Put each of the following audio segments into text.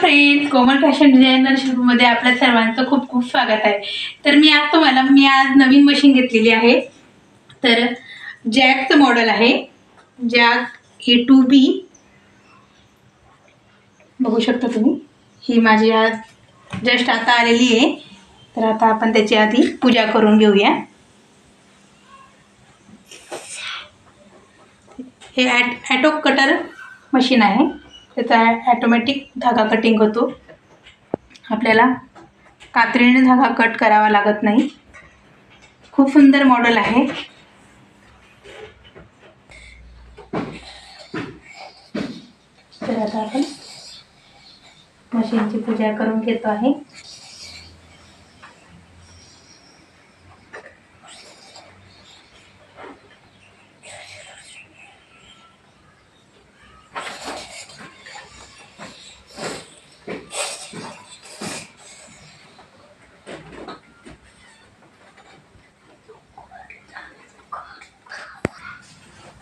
Friends Komal fashion designer शोरूममध्ये आपल्या सर्वांचं खूप खूप स्वागत आहे. तर मी आज तुम्हाला मी आज नवीन मशीन घेतलेली आहे. तर जॅकचं मॉडेल आहे. जॅक ए टू बी बघू शकता तुम्ही ही माझी आज जस्ट आता आलेली आहे. तर आता आपण त्याची आधी पूजा करून घेऊया. हे ॲट ॲटो कटर मशीन आहे. त्याचा ॲटोमॅटिक धागा कटिंग होतो. आपल्याला कात्रीने धागा कट करावा लागत नाही. खूप सुंदर मॉडेल आहे. तर आता आपण मशीनची पूजा करून घेतो आहे.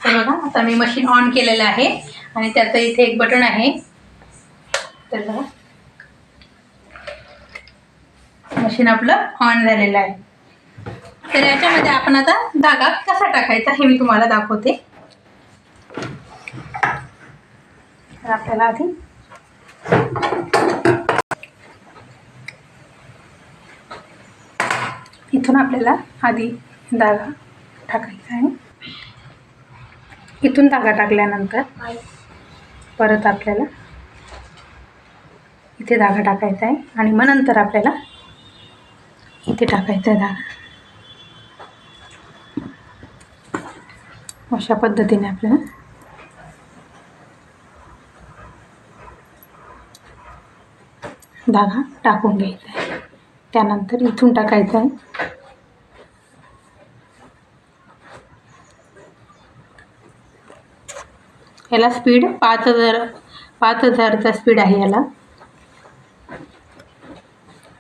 तर बघा आता मी मशीन ऑन केलेलं आहे आणि त्याचं इथे एक बटन आहे. तर बघा. मशीन आपलं ऑन झालेलं आहे. तर याच्यामध्ये आपण आता धागा कसा टाकायचा हे मी तुम्हाला दाखवते. तर आपल्याला आधी इथून आपल्याला आधी धागा टाकायचा आहे. इथून धागा टाकल्यानंतर परत आपल्याला इथे धागा टाकायचा आहे आणि मग नंतर आपल्याला इथे टाकायचा आहे धागा. अशा पद्धतीने आपल्याला धागा टाकून घ्यायचा आहे. त्यानंतर इथून टाकायचा आहे. याला स्पीड पाच हजार पाच हजारचा स्पीड आहे याला.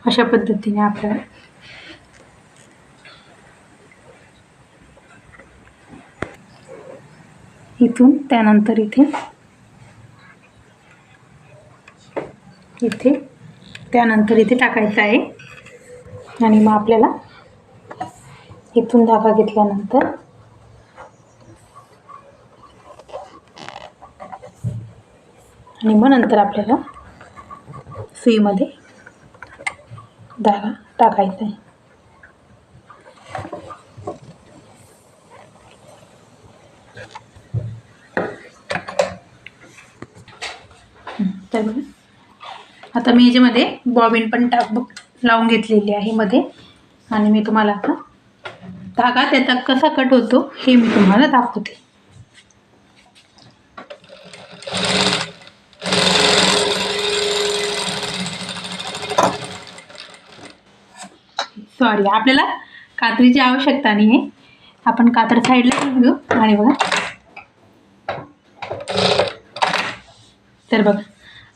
अशा पद्धतीने आपल्याला. इथून त्यानंतर इथे इथे त्यानंतर इथे टाकायचं आहे. आणि मग आपल्याला इथून धागा घेतल्यानंतर आणि मग नंतर आपल्याला सुईमध्ये धागा टाकायचा आहे. तर बघा. आता मी याच्यामध्ये बॉबिन पण टाक लावून घेतलेली आहे मध्ये. आणि मी तुम्हाला आता धागा त्याचा कसा कट होतो हे मी तुम्हाला दाखवते. सॉरी आपल्याला कात्रीची आवश्यकता नाही आहे आपण कातर साईडला ठेवून घेऊ आणि बघा. तर बघा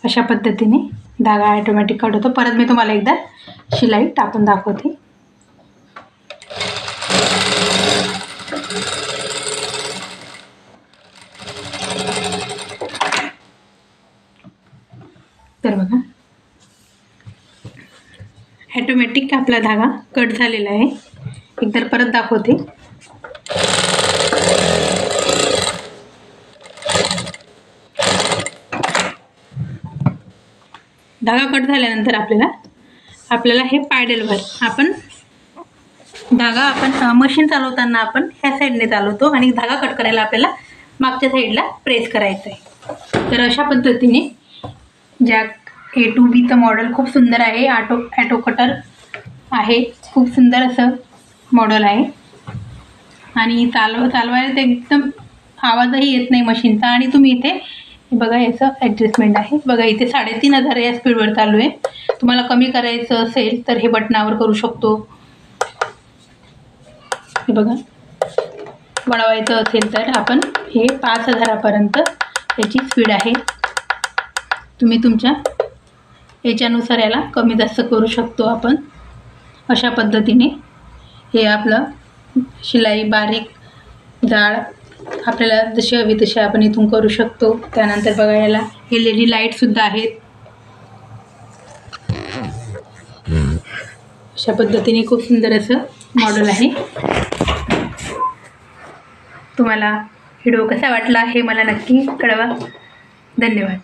अशा पद्धतीने धागा ॲटोमॅटिक कट होतो. परत मी तुम्हाला एकदा शिलाई टाकून दाखवते तर बघा ॲटोमॅटिक आपला धागा कट झालेला आहे. एकदा परत दाखवते. धागा कट झाल्यानंतर आपल्याला आपल्याला हे पायडलवर आपण धागा आपण मशीन चालवताना आपण ह्या साईडने चालवतो आणि धागा कट करायला आपल्याला मागच्या साईडला प्रेस करायचं आहे तर अशा पद्धतीने ज्या ए टू बीचं मॉडेल खूप सुंदर आहे. आटो ॲटो कटर आहे. खूप सुंदर असं मॉडेल आहे. आणि चालव चालवायला ते एकदम आवाजही येत नाही मशीनचा. आणि तुम्ही इथे बघा याचं ॲडजस्टमेंट आहे. बघा इथे साडेतीन हजार या स्पीडवर चालू आहे. तुम्हाला कमी करायचं असेल तर हे बटनावर करू शकतो. हे बघा. वळवायचं असेल तर आपण हे पाच हजारापर्यंत याची स्पीड आहे. तुम्ही तुमच्या याच्यानुसार याला कमी जास्त करू शकतो आपण. अशा पद्धतीने हे आपलं शिलाई बारीक जाड आपल्याला जशी हवी तशी आपण इथून करू शकतो. त्यानंतर बघा याला एल ई डी लाईटसुद्धा आहेत. अशा पद्धतीने खूप सुंदर असं मॉडेल आहे. तुम्हाला व्हिडिओ कसा वाटला हे मला नक्की कळवा. धन्यवाद.